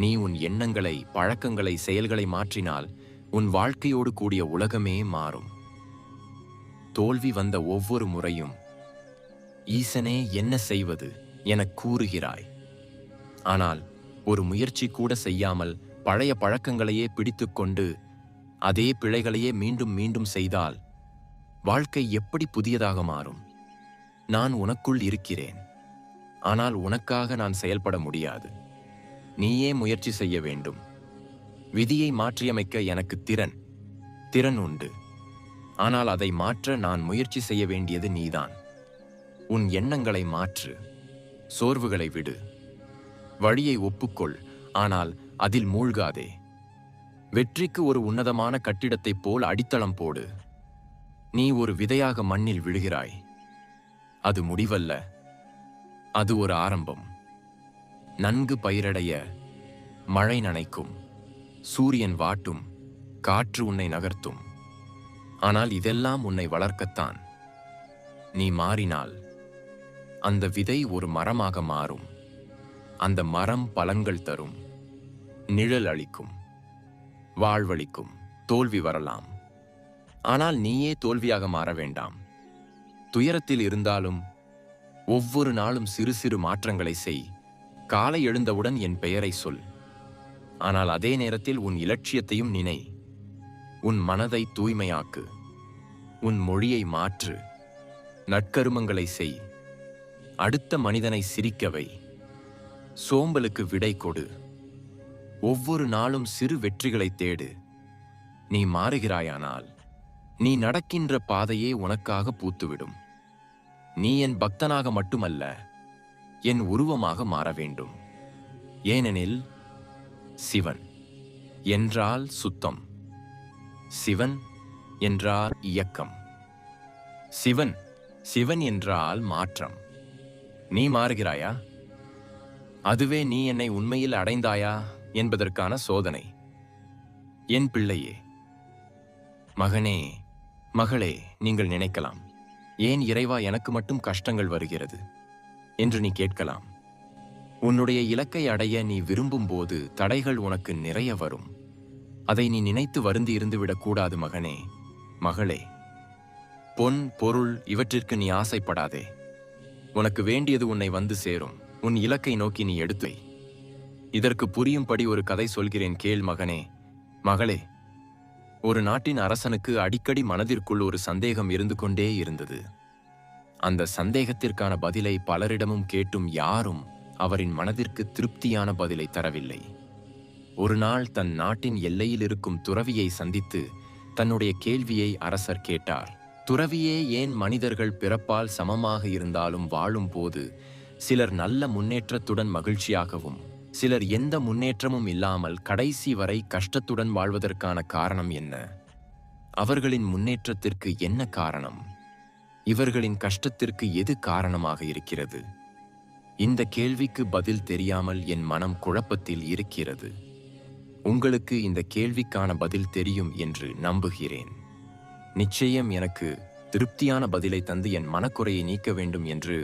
நீ உன் எண்ணங்களை பழக்கங்களை செயல்களை மாற்றினால் உன் வாழ்க்கையோடு கூடிய உலகமே மாறும். தோல்வி வந்த ஒவ்வொரு முறையும் ஈசனே என்ன செய்வது? எனக் கூறுகிறாய். ஆனால் ஒரு முயற்சி கூட செய்யாமல் பழைய பழக்கங்களையே பிடித்துக்கொண்டு அதே பிழைகளையே மீண்டும் மீண்டும் செய்தால் வாழ்க்கை எப்படி புதியதாக மாறும்? நான் உனக்குள் இருக்கிறேன். ஆனால் உனக்காக நான் செயல்பட முடியாது. நீயே முயற்சி செய்ய வேண்டும். விதியை மாற்றியமைக்க எனக்கு திறன் திறன் உண்டு. ஆனால் அதை மாற்ற நான் முயற்சி செய்ய வேண்டியது நீதான். உன் எண்ணங்களை மாற்று சோர்வுகளை விடு. வழியை ஒப்புக்கொள் ஆனால் அதில் மூழ்காதே. வெற்றிக்கு ஒரு உன்னதமான கட்டிடத்தைப் போல் அடித்தளம் போடு. நீ ஒரு விதையாக மண்ணில் விழுகிறாய். அது முடிவல்ல. அது ஒரு ஆரம்பம். நன்கு பயிரடைய மழை நனைக்கும் சூரியன் வாட்டும் காற்று உன்னை நகர்த்தும். ஆனால் இதெல்லாம் உன்னை வளர்க்கத்தான். நீ மாறினால் அந்த விதை ஒரு மரமாக மாறும். அந்த மரம் பலன்கள் தரும். நிழல் அளிக்கும். வாழ்வளிக்கும். தோல்வி வரலாம். ஆனால் நீயே தோல்வியாக மாற வேண்டாம். துயரத்தில் இருந்தாலும் ஒவ்வொரு நாளும் சிறு சிறு மாற்றங்களை செய். காலை எழுந்தவுடன் என் பெயரை சொல். ஆனால் அதே நேரத்தில் உன் இலட்சியத்தையும் நினை. உன் மனதை தூய்மையாக்கு. உன் மொழியை மாற்று. நற்கருமங்களை செய். அடுத்த மனிதனை சிரிக்கவை. சோம்பலுக்கு விடை கொடு. ஒவ்வொரு நாளும் சிறு வெற்றிகளை தேடு. நீ மாறுகிறாயானால் நீ நடக்கின்ற பாதையே உனக்காக பூத்துவிடும். நீ என் பக்தனாக மட்டுமல்ல என் உருவமாக மாற வேண்டும். ஏனெனில் சிவன் என்றால் சுத்தம். சிவன் என்றால் இயக்கம். சிவன் சிவன் என்றால் மாற்றம். நீ மாறுகிறாயா? அதுவே நீ என்னை உண்மையில் அடைந்தாயா? என்பதற்கான சோதனை. என் பிள்ளையே மகனே மகளே நீங்கள் நினைக்கலாம். ஏன் இறைவா எனக்கு மட்டும் கஷ்டங்கள் வருகிறது? என்று நீ கேட்கலாம். உன்னுடைய இலக்கை அடைய நீ விரும்பும்போது தடைகள் உனக்கு நிறைய வரும். அதை நீ நினைத்து வருந்தி இருந்துவிடக்கூடாது மகனே. மகளே பொன் பொருள் இவற்றிற்கு நீ ஆசைப்படாதே. உனக்கு வேண்டியது உன்னை வந்து சேரும். உன் இலக்கை நோக்கி நீ எடுத்து இதற்கு புரியும்படி ஒரு கதை சொல்கிறேன் கேள் மகனே. மகளே ஒரு நாட்டின் அரசனுக்கு அடிக்கடி மனதிற்குள் ஒரு சந்தேகம் இருந்து கொண்டே இருந்தது. அந்த சந்தேகத்திற்கான பதிலை பலரிடமும் கேட்டும் யாரும் அவரின் மனதிற்கு திருப்தியான பதிலை தரவில்லை. ஒரு நாள் தன் நாட்டின் எல்லையில் இருக்கும் துறவியை சந்தித்து தன்னுடைய கேள்வியை அரசர் கேட்டார். துறவியே ஏன் மனிதர்கள் பிறப்பால் சமமாக இருந்தாலும் வாழும் போது சிலர் நல்ல முன்னேற்றத்துடன் மகிழ்ச்சியாகவும் சிலர் எந்த முன்னேற்றமும் இல்லாமல் கடைசி வரை கஷ்டத்துடன் வாழ்வதற்கான காரணம் என்ன? அவர்களின் முன்னேற்றத்திற்கு என்ன காரணம்? இவர்களின் கஷ்டத்திற்கு எது காரணமாக இருக்கிறது? இந்த கேள்விக்கு பதில் தெரியாமல் என் மனம் குழப்பத்தில் இருக்கிறது. உங்களுக்கு இந்த கேள்விக்கான பதில் தெரியும் என்று நம்புகிறேன். நிச்சயம் எனக்கு திருப்தியான பதிலை தந்து என் மனக்குறையை நீக்க வேண்டும் என்று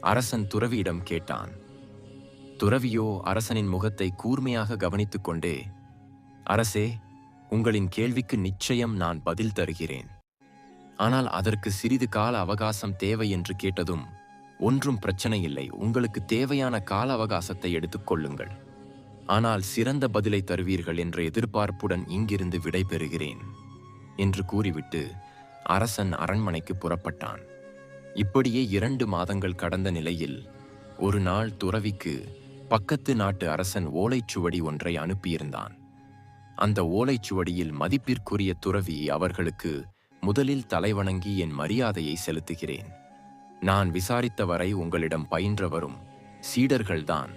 அரசன் துறவியிடம் கேட்டான். துறவியோ அரசனின் முகத்தை கூர்மையாக கவனித்துக் கொண்டே அரசே உங்களின் கேள்விக்கு நிச்சயம் நான் பதில் தருகிறேன். ஆனால் அதற்கு சிறிது கால அவகாசம் தேவை என்று கேட்டதும் ஒன்றும் பிரச்சனை இல்லை. உங்களுக்கு தேவையான கால அவகாசத்தை எடுத்துக்கொள்ளுங்கள் ஆனால் சிறந்த பதிலை தருவீர்கள் என்ற எதிர்பார்ப்புடன் இங்கிருந்து விடைபெறுகிறேன் என்று கூறிவிட்டு அரசன் அரண்மனைக்கு புறப்பட்டான். இப்படியே இரண்டு மாதங்கள் கடந்த நிலையில் ஒரு நாள் துறவிக்கு பக்கத்து நாட்டு அரசன் ஓலைச்சுவடி ஒன்றை அனுப்பியிருந்தான். அந்த ஓலைச்சுவடியில் மதிப்பிற்குரிய துறவி அவர்களுக்கு முதலில் தலைவணங்கி என் மரியாதையை செலுத்துகிறேன். நான் விசாரித்தவரை உங்களிடம் பயின்றவரும் சீடர்கள்தான்.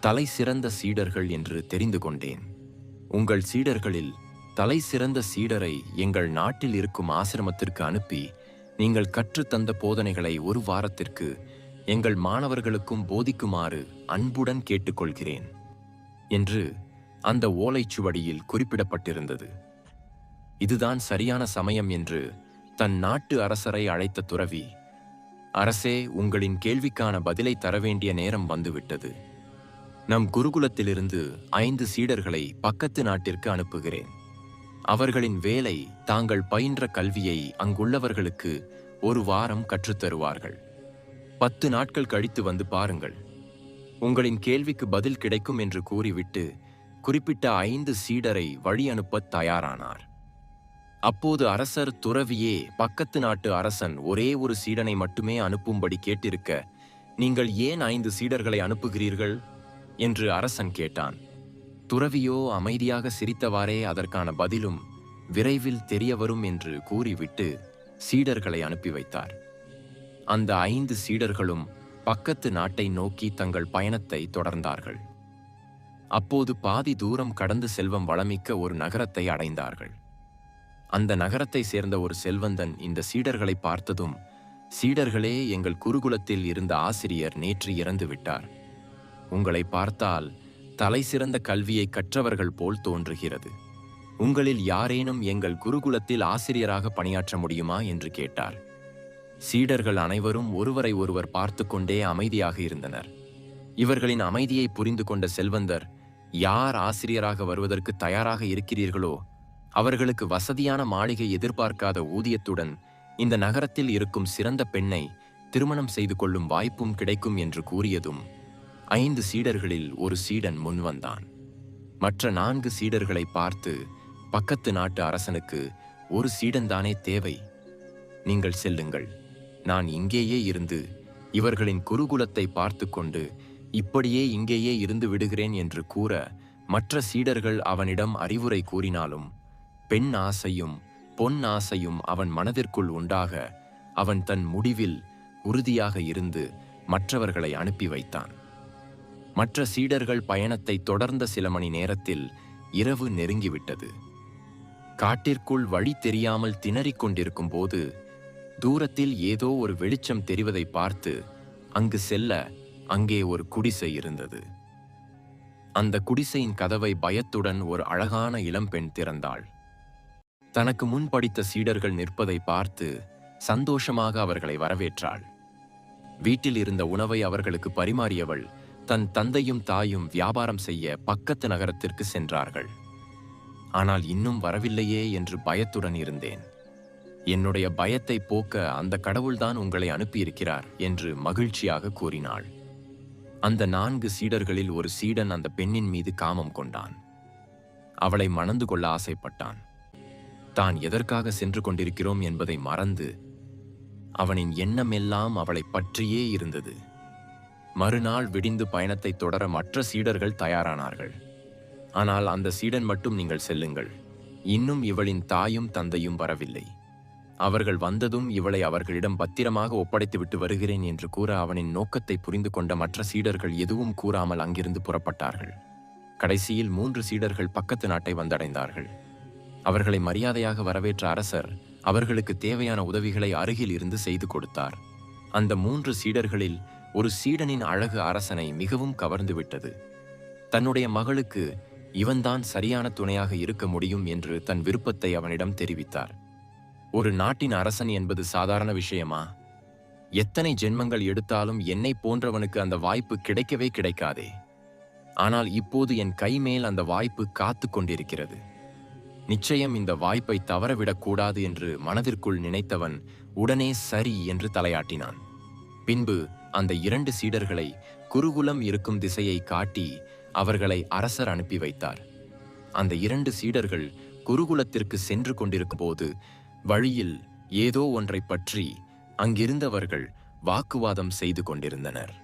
தலை சிறந்த சீடர்கள் என்று தெரிந்து கொண்டேன். உங்கள் சீடர்களில் தலை சிறந்த சீடரை எங்கள் நாட்டில் இருக்கும் ஆசிரமத்திற்கு அனுப்பி நீங்கள் கற்றுத்தந்த போதனைகளை ஒரு வாரத்திற்கு எங்கள் மாணவர்களுக்கும் போதிக்குமாறு அன்புடன் கேட்டுக்கொள்கிறேன். என்று அந்த ஓலைச்சுவடியில் குறிப்பிடப்பட்டிருந்தது. இதுதான் சரியான சமயம் என்று தன் நாட்டு அரசரை அழைத்த துறவி அரசே உங்களின் கேள்விக்கான பதிலை தர வேண்டிய நேரம் வந்துவிட்டது. நம் குருகுலத்திலிருந்து ஐந்து சீடர்களை பக்கத்து நாட்டிற்கு அனுப்புகிறேன். அவர்களின் வேலை தாங்கள் பயின்ற கல்வியை அங்குள்ளவர்களுக்கு ஒரு வாரம் கற்றுத்தருவார்கள் பத்து நாட்கள் கழித்து வந்து பாருங்கள். உங்களின் கேள்விக்கு பதில் கிடைக்கும் என்று கூறிவிட்டு குறிப்பிட்ட ஐந்து சீடரை வழி அனுப்பத் தயாரானார். அப்போது அரசர் துறவியே பக்கத்து நாட்டு அரசன் ஒரே ஒரு சீடனை மட்டுமே அனுப்பும்படி கேட்டிருக்க நீங்கள் ஏன் ஐந்து சீடர்களை அனுப்புகிறீர்கள்? என்று அரசன் கேட்டான். துறவியோ அமைதியாக சிரித்தவாறே அதற்கான பதிலும் விரைவில் தெரியவரும் என்று கூறிவிட்டு சீடர்களை அனுப்பி வைத்தார். அந்த ஐந்து சீடர்களும் பக்கத்து நாட்டை நோக்கி தங்கள் பயணத்தை தொடர்ந்தார்கள். அப்போது பாதி தூரம் கடந்து செல்வம் வளமிக்க ஒரு நகரத்தை அடைந்தார்கள். அந்த நகரத்தை சேர்ந்த ஒரு செல்வந்தன் இந்த சீடர்களை பார்த்ததும் சீடர்களே எங்கள் குருகுலத்தில் இருந்த ஆசிரியர் நேற்று இறந்து விட்டார். உங்களை பார்த்தால் தலை சிறந்த கல்வியை கற்றவர்கள் போல் தோன்றுகிறது. உங்களில் யாரேனும் எங்கள் குருகுலத்தில் ஆசிரியராக பணியாற்ற முடியுமா? என்று கேட்டார். சீடர்கள் அனைவரும் ஒருவரை ஒருவர் பார்த்து கொண்டே அமைதியாக இருந்தனர். இவர்களின் அமைதியை புரிந்து கொண்ட செல்வந்தர் யார் ஆசிரியராக வருவதற்கு தயாராக இருக்கிறீர்களோ அவர்களுக்கு வசதியான மாளிகை எதிர்பார்க்காத ஊதியத்துடன் இந்த நகரத்தில் இருக்கும் சிறந்த பெண்ணை திருமணம் செய்து கொள்ளும் வாய்ப்பும் கிடைக்கும் என்று கூறியதும் ஐந்து சீடர்களில் ஒரு சீடன் முன்வந்தான் மற்ற நான்கு சீடர்களை பார்த்து பக்கத்து நாட்டு அரசனுக்கு ஒரு சீடன்தானே தேவை. நீங்கள் செல்லுங்கள். நான் இங்கேயே இருந்து இவர்களின் குருகுலத்தை பார்த்து கொண்டு இப்படியே இங்கேயே இருந்து விடுகிறேன் என்று கூற மற்ற சீடர்கள் அவனிடம் அறிவுரை கூறினாலும் பெண் ஆசையும் பொன் ஆசையும் அவன் மனதிற்குள் உண்டாக அவன் தன் முடிவில் உறுதியாக இருந்து மற்றவர்களை அனுப்பி வைத்தான். மற்ற சீடர்கள் பயணத்தை தொடர்ந்த சில மணி நேரத்தில் இரவு நெருங்கிவிட்டது. காட்டிற்குள் வழி தெரியாமல் திணறிக் கொண்டிருக்கும் போது தூரத்தில் ஏதோ ஒரு வெளிச்சம் தெரிவதை பார்த்து அங்கு செல்ல அங்கே ஒரு குடிசை இருந்தது. அந்த குடிசையின் கதவை பயத்துடன் ஒரு அழகான இளம்பெண் திறந்தாள். தனக்கு முன் படித்த சீடர்கள் நிற்பதை பார்த்து சந்தோஷமாக அவர்களை வரவேற்றாள். வீட்டில் இருந்த உணவை அவர்களுக்கு பரிமாறியவள் தன் தந்தையும் தாயும் வியாபாரம் செய்ய பக்கத்து நகரத்திற்கு சென்றார்கள். ஆனால் இன்னும் வரவில்லையே என்று பயத்துடன் இருந்தேன். என்னுடைய பயத்தை போக்க அந்த கடவுள்தான் உங்களை அனுப்பியிருக்கிறார் என்று மகிழ்ச்சியாக கூறினாள். அந்த நான்கு சீடர்களில் ஒரு சீடன் அந்த பெண்ணின் மீது காமம் கொண்டான். அவளை மணந்து கொள்ள ஆசைப்பட்டான். தான் எதற்காக சென்று கொண்டிருக்கிறோம் என்பதை மறந்து அவனின் எண்ணமெல்லாம் அவளை பற்றியே இருந்தது. மறுநாள் விடிந்து பயணத்தை தொடர மற்ற சீடர்கள் தயாரானார்கள். ஆனால் அந்த சீடன் மட்டும் நீங்கள் செல்லுங்கள். இன்னும் இவளின் தாயும் தந்தையும் வரவில்லை. அவர்கள் வந்ததும் இவளை அவர்களிடம் பத்திரமாக ஒப்படைத்துவிட்டு வருகிறேன் என்று கூற அவனின் நோக்கத்தை புரிந்து கொண்ட மற்ற சீடர்கள் எதுவும் கூறாமல் அங்கிருந்து புறப்பட்டார்கள். கடைசியில் மூன்று சீடர்கள் பக்கத்து நாட்டை வந்தடைந்தார்கள். அவர்களை மரியாதையாக வரவேற்ற அரசர் அவர்களுக்கு தேவையான உதவிகளை அருகில் இருந்து செய்து கொடுத்தார். அந்த மூன்று சீடர்களில் ஒரு சீடனின் அழகு அரசனை மிகவும் கவர்ந்துவிட்டது தன்னுடைய மகளுக்கு இவன்தான் சரியான துணையாக இருக்க முடியும் என்று தன் விருப்பத்தை அவனிடம் தெரிவித்தார். ஒரு நாட்டின் அரசன் என்பது சாதாரண விஷயமா? எத்தனை ஜென்மங்கள் எடுத்தாலும் என்னை போன்றவனுக்கு அந்த வாய்ப்பு கிடைக்கவே கிடைக்காதே. ஆனால் இப்போது என் கை மேல் அந்த வாய்ப்பு காத்து கொண்டிருக்கிறது. நிச்சயம் இந்த வாய்ப்பை தவறவிடக்கூடாது என்று மனதிற்குள் நினைத்தவன் உடனே சரி என்று தலையாட்டினான். பின்பு அந்த இரண்டு சீடர்களை குருகுலம் இருக்கும் திசையை காட்டி அவர்களை அரசர் அனுப்பி வைத்தார். அந்த இரண்டு சீடர்கள் குருகுலத்திற்கு சென்று கொண்டிருக்கும் போது வழியில் ஏதோ ஒன்றைப் பற்றி அங்கிருந்தவர்கள் வாக்குவாதம் செய்து கொண்டிருந்தனர்.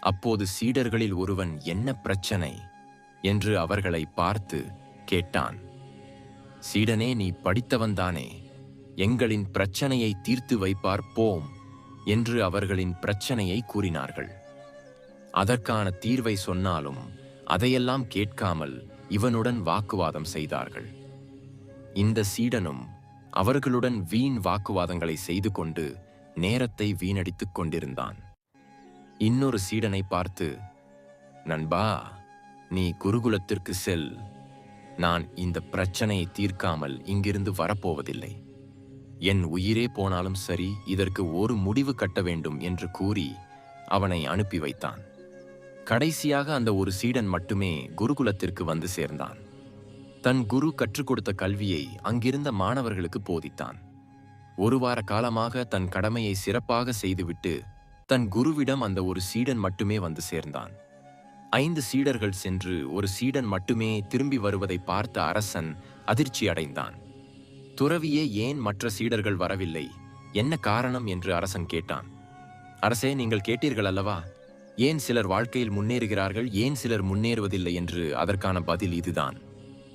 அப்போது சீடர்களில் ஒருவன் என்ன பிரச்சனை? என்று அவர்களை பார்த்து கேட்டான். சீடனே நீ படித்தவன்தானே எங்களின் பிரச்சனையை தீர்த்து வைப்பார் போம் என்று அவர்களின் பிரச்சனையை கூறினார்கள். அதற்கான தீர்வை சொன்னாலும் அதையெல்லாம் கேட்காமல் இவனுடன் வாக்குவாதம் செய்தார்கள். இந்த சீடனும் அவர்களுடன் வீண் வாக்குவாதங்களை செய்து கொண்டு நேரத்தை வீணடித்துக் கொண்டிருந்தான். இன்னொரு சீடனை பார்த்து நண்பா நீ குருகுலத்திற்கு செல். நான் இந்த பிரச்சனையை தீர்க்காமல் இங்கிருந்து வரப்போவதில்லை. என் உயிரே போனாலும் சரி இதற்கு ஒரு முடிவு கட்ட வேண்டும் என்று கூறி அவனை அனுப்பி வைத்தான். கடைசியாக அந்த ஒரு சீடன் மட்டுமே குருகுலத்திற்கு வந்து சேர்ந்தான். தன் குரு கற்றுக் கொடுத்த கல்வியை அங்கிருந்த மாணவர்களுக்கு போதித்தான். ஒரு வார காலமாக தன் கடமையை சிறப்பாக செய்துவிட்டு தன் குருவிடம் அந்த ஒரு சீடன் மட்டுமே வந்து சேர்ந்தான். ஐந்து சீடர்கள் சென்று ஒரு சீடன் மட்டுமே திரும்பி வருவதை பார்த்த அரசன் அதிர்ச்சி அடைந்தான். துறவியே ஏன் மற்ற சீடர்கள் வரவில்லை? என்ன காரணம் என்று அரசன் கேட்டான். அரசே நீங்கள் கேட்டீர்கள் அல்லவா? ஏன் சிலர் வாழ்க்கையில் முன்னேறுகிறார்கள்? ஏன் சிலர் முன்னேறுவதில்லை என்று அதற்கான பதில் இதுதான்.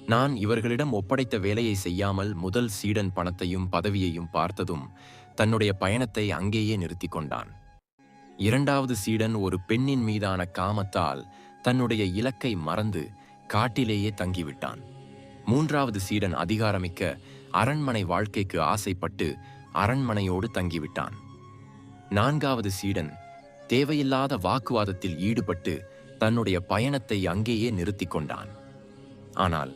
நான் இவர்களிடம் ஒப்படைத்த வேலையை செய்யாமல் முதல் சீடன் பணத்தையும் பதவியையும் பார்த்ததும் தன்னுடைய பயணத்தை அங்கேயே நிறுத்தி கொண்டான். இரண்டாவது சீடன் ஒரு பெண்ணின் மீதான காமத்தால் தன்னுடைய இலக்கை மறந்து காட்டிலேயே தங்கிவிட்டான். மூன்றாவது சீடன் அதிகாரமிக்க அரண்மனை வாழ்க்கைக்கு ஆசைப்பட்டு அரண்மனையோடு தங்கிவிட்டான். நான்காவது சீடன் தேவையில்லாத வாக்குவாதத்தில் ஈடுபட்டு தன்னுடைய பயணத்தை அங்கேயே நிறுத்தி கொண்டான். ஆனால்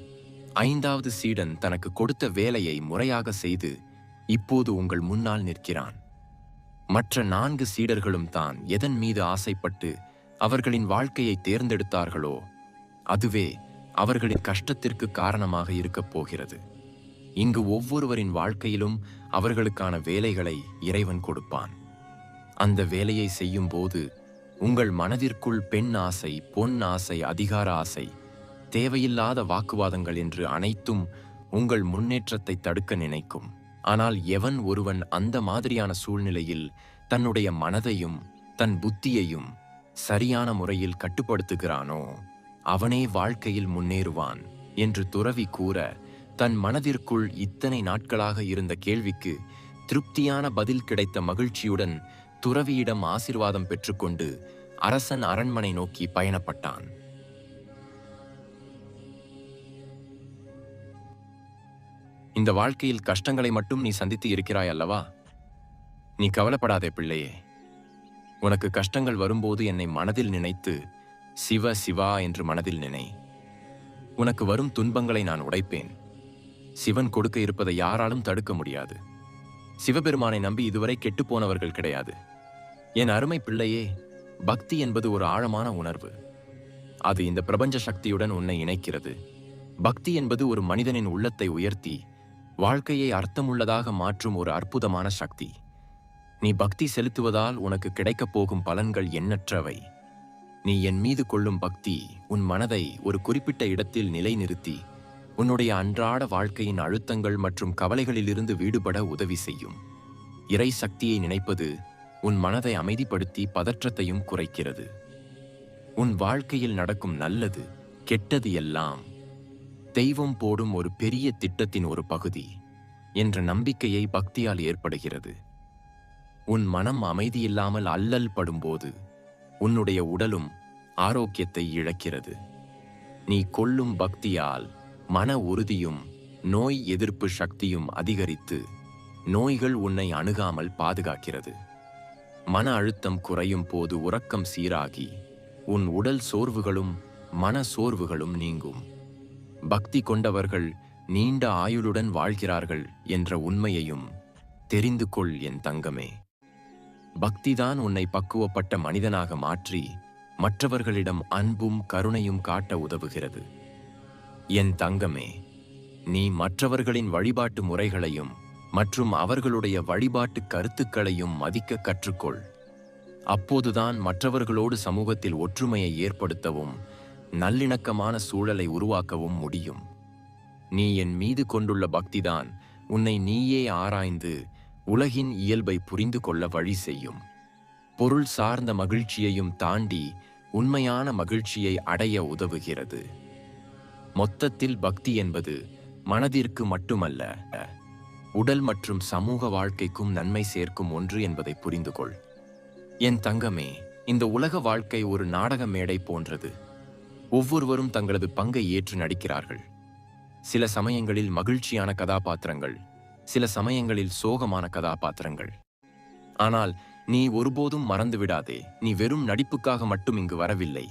ஐந்தாவது சீடன் தனக்கு கொடுத்த வேலையை முறையாக செய்து இப்போது உங்கள் முன்னால் நிற்கிறான். மற்ற நான்கு சீடர்களும் தான் எதன் மீது ஆசைப்பட்டு அவர்களின் வாழ்க்கையை தேர்ந்தெடுத்தார்களோ அதுவே அவர்களின் கஷ்டத்திற்கு காரணமாக இருக்கப் போகிறது. இங்கு ஒவ்வொருவரின் வாழ்க்கையிலும் அவர்களுக்கான வேலைகளை இறைவன் கொடுப்பான். அந்த வேலையை செய்யும் போது உங்கள் மனதிற்குள் பெண் ஆசை பொன் ஆசை அதிகார ஆசை தேவையில்லாத வாக்குவாதங்கள் என்று அனைத்தும் உங்கள் முன்னேற்றத்தை தடுக்க நினைக்கும். ஆனால் எவன் ஒருவன் அந்த மாதிரியான சூழ்நிலையில் தன்னுடைய மனதையும் தன் புத்தியையும் சரியான முறையில் கட்டுப்படுத்துகிறானோ அவனே வாழ்க்கையில் முன்னேறுவான் என்று துறவி கூற தன் மனதிற்குள் இத்தனை நாட்களாக இருந்த கேள்விக்கு திருப்தியான பதில் கிடைத்த மகிழ்ச்சியுடன் துறவியிடம் ஆசிர்வாதம் பெற்றுக்கொண்டு அரசன் அரண்மனை நோக்கி பயணப்பட்டான். இந்த வாழ்க்கையில் கஷ்டங்களை மட்டும் நீ சந்தித்து இருக்கிறாய் அல்லவா? நீ கவலைப்படாதே பிள்ளையே. உனக்கு கஷ்டங்கள் வரும்போது என்னை மனதில் நினைத்து சிவ சிவா என்று மனதில் நினை. உனக்கு வரும் துன்பங்களை நான் உடைப்பேன். சிவன் கொடுக்க இருப்பதை யாராலும் தடுக்க முடியாது. சிவபெருமானை நம்பி இதுவரை கெட்டுப்போனவர்கள் கிடையாது. என் அருமை பிள்ளையே பக்தி என்பது ஒரு ஆழமான உணர்வு. அது இந்த பிரபஞ்ச சக்தியுடன் உன்னை இணைக்கிறது. பக்தி என்பது ஒரு மனிதனின் உள்ளத்தை உயர்த்தி வாழ்க்கையை அர்த்தமுள்ளதாக மாற்றும் ஒரு அற்புதமான சக்தி. நீ பக்தி செலுத்துவதால் உனக்கு கிடைக்கப் போகும் பலன்கள் எண்ணற்றவை. நீ என் மீது கொள்ளும் பக்தி உன் மனதை ஒரு குறிப்பிட்ட இடத்தில் நிலைநிறுத்தி உன்னுடைய அன்றாட வாழ்க்கையின் அழுத்தங்கள் மற்றும் கவலைகளிலிருந்து வீடுபட உதவி செய்யும். இறை சக்தியை நினைப்பது உன் மனதை அமைதிப்படுத்தி பதற்றத்தையும் குறைக்கிறது. உன் வாழ்க்கையில் நடக்கும் நல்லது கெட்டது எல்லாம் தெய்வம் போடும் ஒரு பெரிய திட்டத்தின் ஒரு பகுதி என்ற நம்பிக்கையை பக்தியால் ஏற்படுகிறது. உன் மனம் அமைதியில்லாமல் அல்லல் படும்போது உன்னுடைய உடலும் ஆரோக்கியத்தை இழக்கிறது. நீ கொள்ளும் பக்தியால் மன உறுதியும் நோய் எதிர்ப்பு சக்தியும் அதிகரித்து நோய்கள் உன்னை அணுகாமல் பாதுகாக்கிறது. மன அழுத்தம் குறையும் போது உறக்கம் சீராகி உன் உடல் சோர்வுகளும் மன சோர்வுகளும் நீங்கும். பக்தி கொண்டவர்கள் நீண்ட ஆயுளுடன் வாழ்கிறார்கள் என்ற உண்மையையும் தெரிந்து கொள் என் தங்கமே. பக்திதான் உன்னை பக்குவப்பட்ட மனிதனாக மாற்றி மற்றவர்களிடம் அன்பும் கருணையும் காட்ட உதவுகிறது. என் தங்கமே நீ மற்றவர்களின் வழிபாட்டு முறைகளையும் மற்றும் அவர்களுடைய வழிபாட்டு கருத்துக்களையும் மதிக்க கற்றுக்கொள். அப்போதுதான் மற்றவர்களோடு சமூகத்தில் ஒற்றுமையை ஏற்படுத்தவும் நல்லிணக்கமான சூழலை உருவாக்கவும் முடியும். நீ என் மீது கொண்டுள்ள பக்திதான் உன்னை நீயே ஆராய்ந்து உலகின் இயல்பை புரிந்து கொள்ள வழி செய்யும். பொருள் சார்ந்த மகிழ்ச்சியையும் தாண்டி உண்மையான மகிழ்ச்சியை அடைய உதவுகிறது. மொத்தத்தில் பக்தி என்பது மனதிற்கு மட்டுமல்ல உடல் மற்றும் சமூக வாழ்க்கைக்கும் நன்மை சேர்க்கும் ஒன்று என்பதை புரிந்து கொள். என் தங்கமே இந்த உலக வாழ்க்கை ஒரு நாடக மேடை போன்றது. ஒவ்வொருவரும் தங்களது பங்கை ஏற்று நடிக்கிறார்கள். சில சமயங்களில் மகிழ்ச்சியான கதாபாத்திரங்கள் சில சமயங்களில் சோகமான கதாபாத்திரங்கள். ஆனால் நீ ஒருபோதும் மறந்து விடாதே. நீ வெறும் நடிப்புக்காக மட்டும் இங்கு வரவில்லை.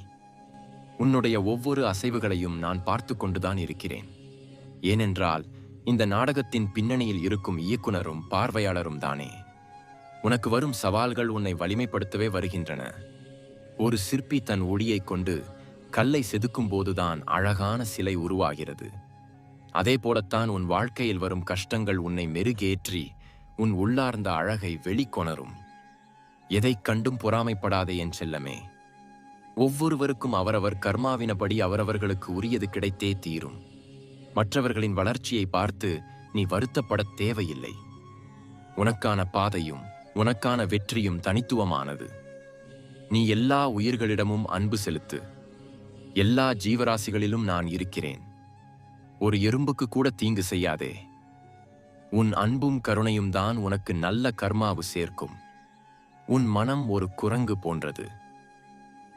உன்னுடைய ஒவ்வொரு அசைவுகளையும் நான் பார்த்து கொண்டுதான் இருக்கிறேன். ஏனென்றால் இந்த நாடகத்தின் பின்னணியில் இருக்கும் இயக்குனரும் பார்வையாளரும் தானே. உனக்கு வரும் சவால்கள் உன்னை வலிமைப்படுத்தவே வருகின்றன. ஒரு சிற்பி தன் ஒளியைக் கொண்டு கல்லை செதுக்கும் போதுதான் அழகான சிலை உருவாகிறது. அதே போலத்தான் உன் வாழ்க்கையில் வரும் கஷ்டங்கள் உன்னை மெருகேற்றி உன் உள்ளார்ந்த அழகை வெளிக்கொணரும். எதைக் கண்டும் பொறாமைப்படாதே என் செல்லமே. ஒவ்வொருவருக்கும் அவரவர் கர்மாவினபடி அவரவர்களுக்கு உரியது கிடைத்தே தீரும். மற்றவர்களின் வளர்ச்சியை பார்த்து நீ வருத்தப்படத் தேவையில்லை. உனக்கான பாதையும் உனக்கான வெற்றியும் தனித்துவமானது. நீ எல்லா உயிர்களிடமும் அன்பு செலுத்து. எல்லா ஜீவராசிகளிலும் நான் இருக்கிறேன். ஒரு எறும்புக்கு கூட தீங்கு செய்யாதே. உன் அன்பும் கருணையும் தான் உனக்கு நல்ல கர்மாவு சேர்க்கும். உன் மனம் ஒரு குரங்கு போன்றது.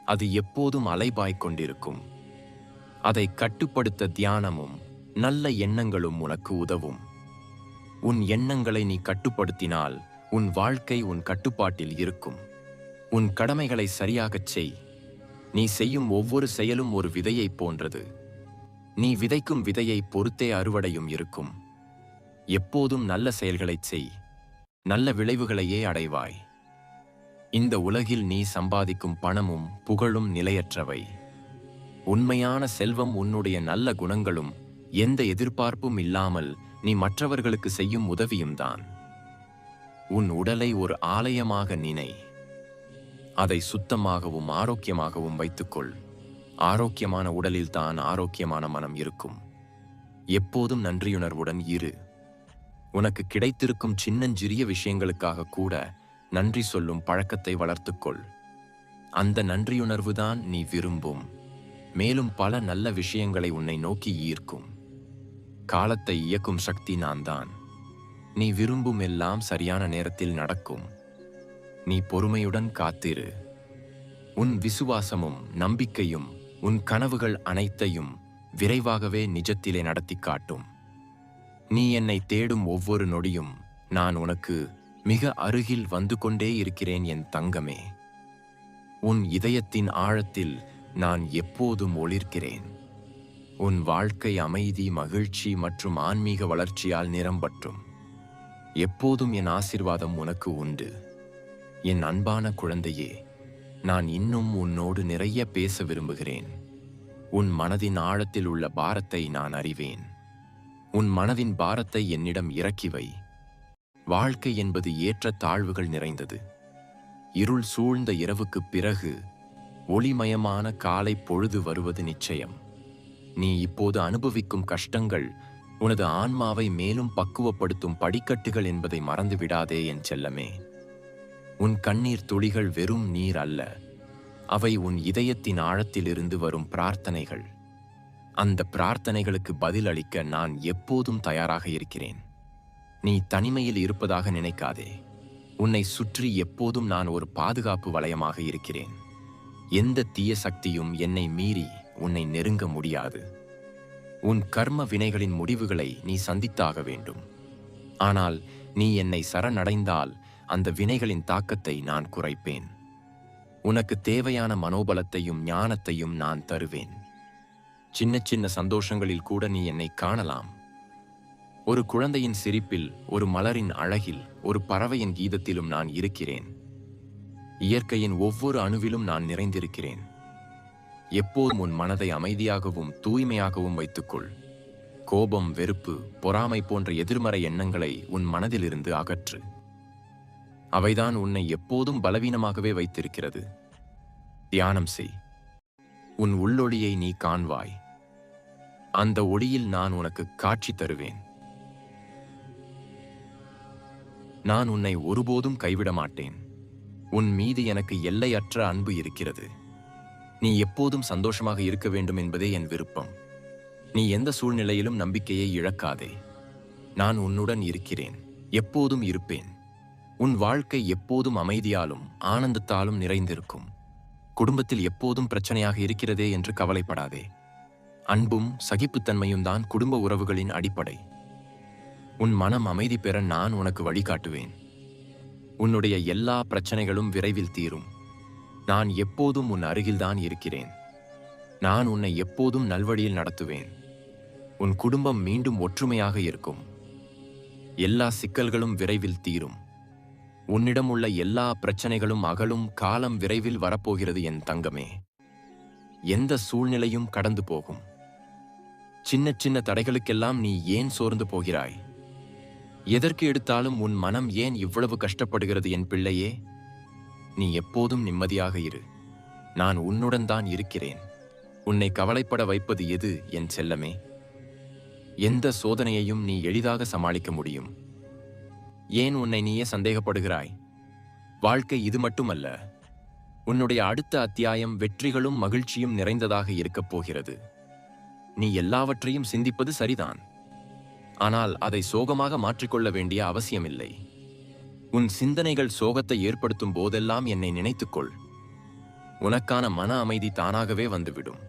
அது எப்போதும் அலைபாய்க் கொண்டிருக்கும். அதை கட்டுப்படுத்த தியானமும் நல்ல எண்ணங்களும் உனக்கு உதவும். உன் எண்ணங்களை நீ கட்டுப்படுத்தினால் உன் வாழ்க்கை உன் கட்டுப்பாட்டில் இருக்கும். உன் கடமைகளை சரியாகச் செய். நீ செய்யும் ஒவ்வொரு செயலும் ஒரு விதையைப் போன்றது. நீ விதைக்கும் விதையை பொறுத்தே அறுவடையும் இருக்கும். எப்போதும் நல்ல செயல்களைச் செய். நல்ல விளைவுகளையே அடைவாய். இந்த உலகில் நீ சம்பாதிக்கும் பணமும் புகழும் நிலையற்றவை. உண்மையான செல்வம் உன்னுடைய நல்ல குணங்களும் எந்த எதிர்பார்ப்பும் இல்லாமல் நீ மற்றவர்களுக்கு செய்யும் உதவியும் தான். உன் உடலை ஒரு ஆலயமாக நினை. அதை சுத்தமாகவும் ஆரோக்கியமாகவும் வைத்துக்கொள். ஆரோக்கியமான உடலில்தான் ஆரோக்கியமான மனம் இருக்கும். எப்போதும் நன்றியுணர்வுடன் இரு. உனக்கு கிடைத்திருக்கும் சின்னஞ்சிறிய விஷயங்களுக்காக கூட நன்றி சொல்லும் பழக்கத்தை வளர்த்துக்கொள். அந்த நன்றியுணர்வுதான் நீ விரும்பும். மேலும் பல நல்ல விஷயங்களை உன்னை நோக்கி ஈர்க்கும். காலத்தை இயக்கும் சக்தி நான் தான் நீ விரும்பும் எல்லாம் சரியான நேரத்தில் நடக்கும். நீ பொறுமையுடன் காத்திரு. உன் விசுவாசமும் நம்பிக்கையும் உன் கனவுகள் அனைத்தையும் விரைவாகவே நிஜத்திலே நடத்தி காட்டும். நீ என்னை தேடும் ஒவ்வொரு நொடியும் நான் உனக்கு மிக அருகில் வந்து கொண்டே இருக்கிறேன் என் தங்கமே. உன் இதயத்தின் ஆழத்தில் நான் எப்போதும் ஒளிர்கிறேன் உன் வாழ்க்கை அமைதி மகிழ்ச்சி மற்றும் ஆன்மீக வளர்ச்சியால் நிரம்பற்றும் எப்போதும் என் ஆசிர்வாதம் உனக்கு உண்டு. என் அன்பான குழந்தையே நான் இன்னும் உன்னோடு நிறைய பேச விரும்புகிறேன். உன் மனதின் ஆழத்தில் உள்ள பாரத்தை நான் அறிவேன். உன் மனதின் பாரத்தை என்னிடம் இறக்கி வை. வாழ்க்கை என்பது ஏற்ற தாழ்வுகள் நிறைந்தது. இருள் சூழ்ந்த இரவுக்குப் பிறகு ஒளிமயமான காலை பொழுது வருவது நிச்சயம். நீ இப்போது அனுபவிக்கும் கஷ்டங்கள் உனது ஆன்மாவை மேலும் பக்குவப்படுத்தும் படிக்கட்டுகள் என்பதை மறந்து விடாதே என் செல்லமே. உன் கண்ணீர் துளிகள் வெறும் நீர் அல்ல. அவை உன் இதயத்தின் ஆழத்திலிருந்து வரும் பிரார்த்தனைகள். அந்த பிரார்த்தனைகளுக்கு பதிலளிக்க நான் எப்போதும் தயாராக இருக்கிறேன். நீ தனிமையில் இருப்பதாக நினைக்காதே. உன்னை சுற்றி எப்போதும் நான் ஒரு பாதுகாப்பு வளையமாக இருக்கிறேன். எந்த தீய சக்தியும் என்னை மீறி உன்னை நெருங்க முடியாது. உன் கர்ம வினைகளின் முடிவுகளை நீ சந்தித்தாக வேண்டும். ஆனால் நீ என்னை சரணடைந்தால் அந்த வினைகளின் தாக்கத்தை நான் குறைப்பேன். உனக்கு தேவையான மனோபலத்தையும் ஞானத்தையும் நான் தருவேன். சின்ன சின்ன சந்தோஷங்களில் கூட நீ என்னை காணலாம். ஒரு குழந்தையின் சிரிப்பில் ஒரு மலரின் அழகில் ஒரு பறவையின் கீதத்திலும் நான் இருக்கிறேன். இயற்கையின் ஒவ்வொரு அணுவிலும் நான் நிறைந்திருக்கிறேன். எப்போதும் உன் மனதை அமைதியாகவும் தூய்மையாகவும் வைத்துக்கொள். கோபம் வெறுப்பு பொறாமை போன்ற எதிர்மறை எண்ணங்களை உன் மனதிலிருந்து அகற்று. அவைதான் உன்னை எப்போதும் பலவீனமாகவே வைத்திருக்கிறது. தியானம் செய். உன் உள்ளொளியை நீ காண்வாய். அந்த ஒளியில் நான் உனக்கு காட்சி தருவேன். நான் உன்னை ஒருபோதும் கைவிட மாட்டேன். உன் மீது எனக்கு எல்லையற்ற அன்பு இருக்கிறது. நீ எப்போதும் சந்தோஷமாக இருக்க வேண்டும் என்பதே என் விருப்பம். நீ எந்த சூழ்நிலையிலும் நம்பிக்கையை இழக்காதே. நான் உன்னுடன் இருக்கிறேன். எப்போதும் இருப்பேன். உன் வாழ்க்கை எப்போதும் அமைதியாலும் ஆனந்தத்தாலும் நிறைந்திருக்கும். குடும்பத்தில் எப்போதும் பிரச்சனையாக இருக்கிறதே என்று கவலைப்படாதே. அன்பும் சகிப்புத்தன்மையும் தான் குடும்ப உறவுகளின் அடிப்படை. உன் மனம் அமைதி பெற நான் உனக்கு வழிகாட்டுவேன். உன்னுடைய எல்லா பிரச்சனைகளும் விரைவில் தீரும். நான் எப்போதும் உன் அருகில்தான் இருக்கிறேன். நான் உன்னை எப்போதும் நல்வழியில் நடத்துவேன். உன் குடும்பம் மீண்டும் ஒற்றுமையாக இருக்கும். எல்லா சிக்கல்களும் விரைவில் தீரும். உன்னிடம் உள்ள எல்லா பிரச்சனைகளும் அகலும் காலம் விரைவில் வரப்போகிறது என் தங்கமே. எந்த சூழ்நிலையும் கடந்து போகும். சின்ன சின்ன தடைகளுக்கெல்லாம் நீ ஏன் சோர்ந்து போகிறாய்? எதற்கு எடுத்தாலும் உன் மனம் ஏன் இவ்வளவு கஷ்டப்படுகிறது என் பிள்ளையே? நீ எப்போதும் நிம்மதியாக இரு. நான் உன்னுடன் தான் இருக்கிறேன். உன்னை கவலைப்பட வைப்பது எது என் செல்லமே? எந்த சோதனையையும் நீ எளிதாக சமாளிக்க முடியும். ஏன் உன்னை நீயே சந்தேகப்படுகிறாய்? வாழ்க்கை இது மட்டுமல்ல உன்னுடைய அடுத்த அத்தியாயம் வெற்றிகளும் மகிழ்ச்சியும் நிறைந்ததாக இருக்கப் போகிறது. நீ எல்லாவற்றையும் சிந்திப்பது சரிதான். ஆனால் அதை சோகமாக மாற்றிக்கொள்ள வேண்டிய அவசியமில்லை. உன் சிந்தனைகள் சோகத்தை ஏற்படுத்தும் போதெல்லாம் என்னை நினைத்துக்கொள். உனக்கான மன அமைதி தானாகவே வந்துவிடும்.